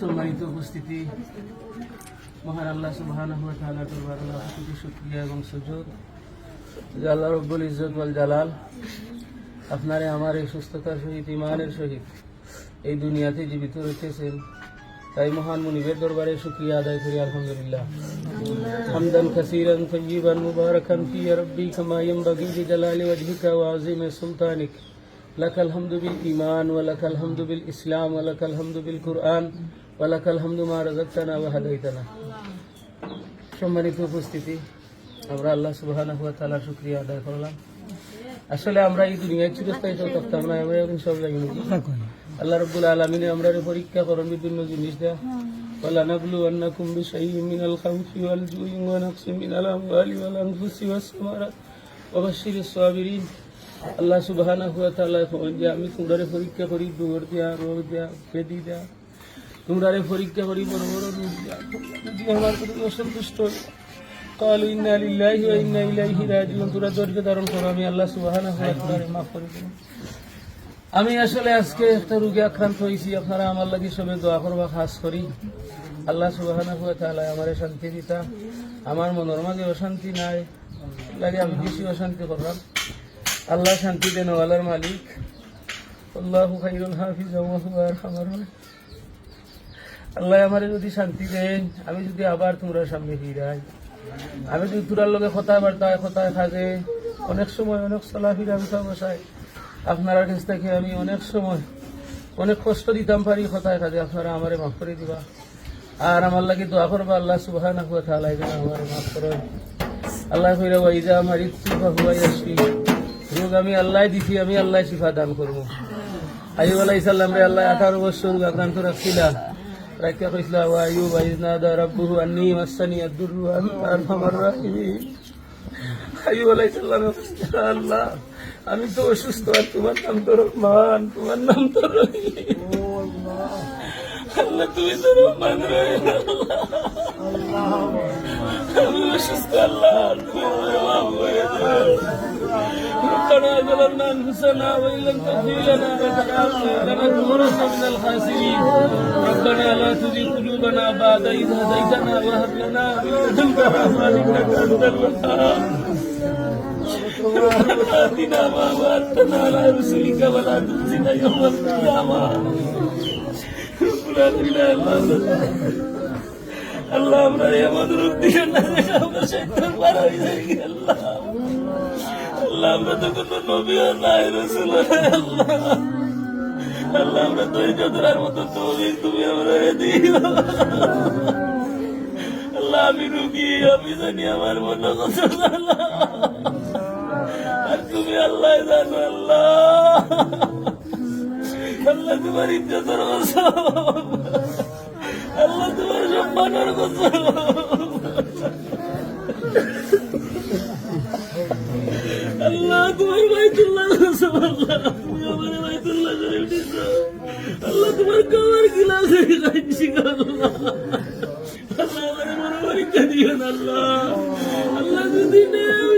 সম্মানিত উপস্থিতি। মহান আল্লাহ সুবাহি সুক্রিয়া এবং সুযোগ আল্লাহ রব্বুল ইজত জালাল আপনারে, আমার এই সুস্থতার সহিত ইমানের সহিত এই দুনিয়াতে জীবিত রেখেছেন তাই মহান মুনিবের দরবারে শুক্রিয়া আদায় করি, আলহামদুলিল্লাহ। হামদান কাসীরান তাইয়িবান মুবারাকান ফি রাব্বি কামা ইয়ানবাগি লিজালালি ওয়াজহিকা ওয়া আযীম সুলতানিক। লাকাল হামদু বিল ঈমান ওয়া লাকাল হামদু বিল ইসলাম ওয়া লাকাল হামদু বিল কুরআন। ওয়ালাক আলহামদুমা রাজাক্তানা ওয়া হাদাইতানা সম্মানিত উপস্থিতি। আমরা আল্লাহ সুবহানাহু ওয়া আদায় করলাম। আসলে আমরা এই দুনিয়ায় চিরস্থায়ী তো থাকতাম না আমরা এখন সব লাগি আল্লাহ রাব্বুল আমরা পরীক্ষা করেন বিভিন্ন জিনিস দেয়া। আল্লাহ সুবহানাহু আমি তোমরা পরীক্ষা করি দূর দেয়া রোগ দেয়া বেদি দেয়া। তোমরারে পরীক্ষা করি বড় বড় রোগ দেয়া তোমরা যদি আমার প্রতি অসন্তুষ্ট হও, قالوا إنا لله وإنا إليه راجعون তোরা ধৈর্য ধারণ করো আমি আল্লাহ সুবহানাহু ওয়া তাআলা মাফ করে দেব আমি আসলে আজকে একটা রোগে আক্রান্ত হয়েছি আপনারা আমার লাগি সবে দোয়া করবা খাস করি আল্লাহ সুবহানাহু ওয়া তাআলা আমারে শান্তি দিতা আমার মনের মাঝে অশান্তি নাই লাগে আমি বেশি অশান্তি করলাম আল্লাহ শান্তি দেন ওয়ালার মালিক আল্লাহ খাইরুল হাফিজ আমার আল্লাহ আমারে যদি শান্তি দেন, আমি যদি আবার তোমরা সামনে ফিরাই। আমি যদি তোরার লগে কথায় বার্তায় কথায় থাকে, অনেক সময় অনেক চলাফিরা উঠা বসাই আপনার কাছ থেকে আমি অনেক সময় অনেক কষ্ট দিতাম পারি কথায় কাজে আপনারা আমারে মাফ করে দিবা। আর আমার লাগে দোয়া করবা, আল্লাহ সুবহানাহু ওয়া তাআলা যেন আমারে মাফ করে। আল্লাহ কইরা ওয়াইজা আমার ইচ্ছু হুয়া ইয়াশফি। রোগ আমি আল্লাহ দিছি, আমি আল্লাহ শিফা দান করব। আইব আলাই সাল্লাম রে আল্লাহ, আঠারো বছর আক্রান্ত রাখছিলা। রাখিয়া কইসলা ওয়া আইয়ুব আইজনা দা রাব্বুহু আন্নি মাসানি আদ-দুররু ওয়া আনতা আরহামার রাহিমিন আইয়ুব আলাই সাল্লাম আল্লাহ আমি তো অসুস্থ আর তোমার নাম তো রহমান তোমার নাম তো রহিম ربنا ظلمنا انفسنا وان لم تغفر لنا وترحمنا لنكونن من الخاسرين ربنا لا تزغ قلوبنا بعد إذ هديتنا وهب لنا من لدنك رحمة انك انت الوهاب ربنا آتنا ما وعدتنا على رسلك ولا تخزنا يوم القيامة আল্লাহ আমরা এমন তুমি আমরা আল্লাহ আমি রুগী আমি জানি আমার মনে আর তুমি আল্লাহ জানো আল্লাহ তোমার ইজ্জতের কথা। আল্লাহ তোমার সম্মানের কসম আল্লাহ আল্লাহ আল্লাহ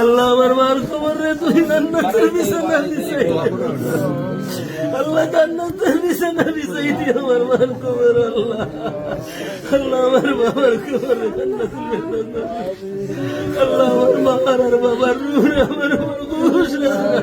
আল্লাহ আমার মার খবর রে, তুই জান্নাতের বিছানা দিছে। আল্লাহ জান্নাতের বিছানা দিছে দি আমার মার খবর আল্লাহ। আল্লাহ আমার বাবার খবর রে জান্নাতুল বিছানা আল্লাহ আমার মার আর বাবার রূহ আমার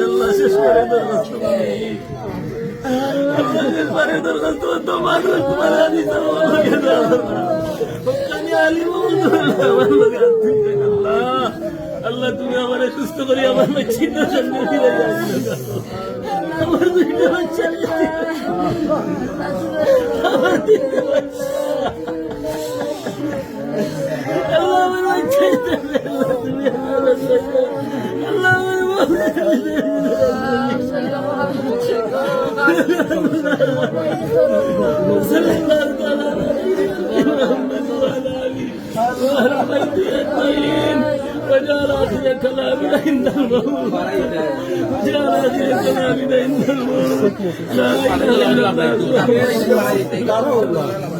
আল্লাহ শেষ করে আল্লাহ তুমি আমার সুস্থ করে আমার বাচ্চিত সঙ্গে ফিরে আমার দুইটা বাচ্চা আমার দুইটা বাচ্চা। وجعل اخر كلامنا عند الموت وجعل اخر كلامنا عند الموت لا اله الا الله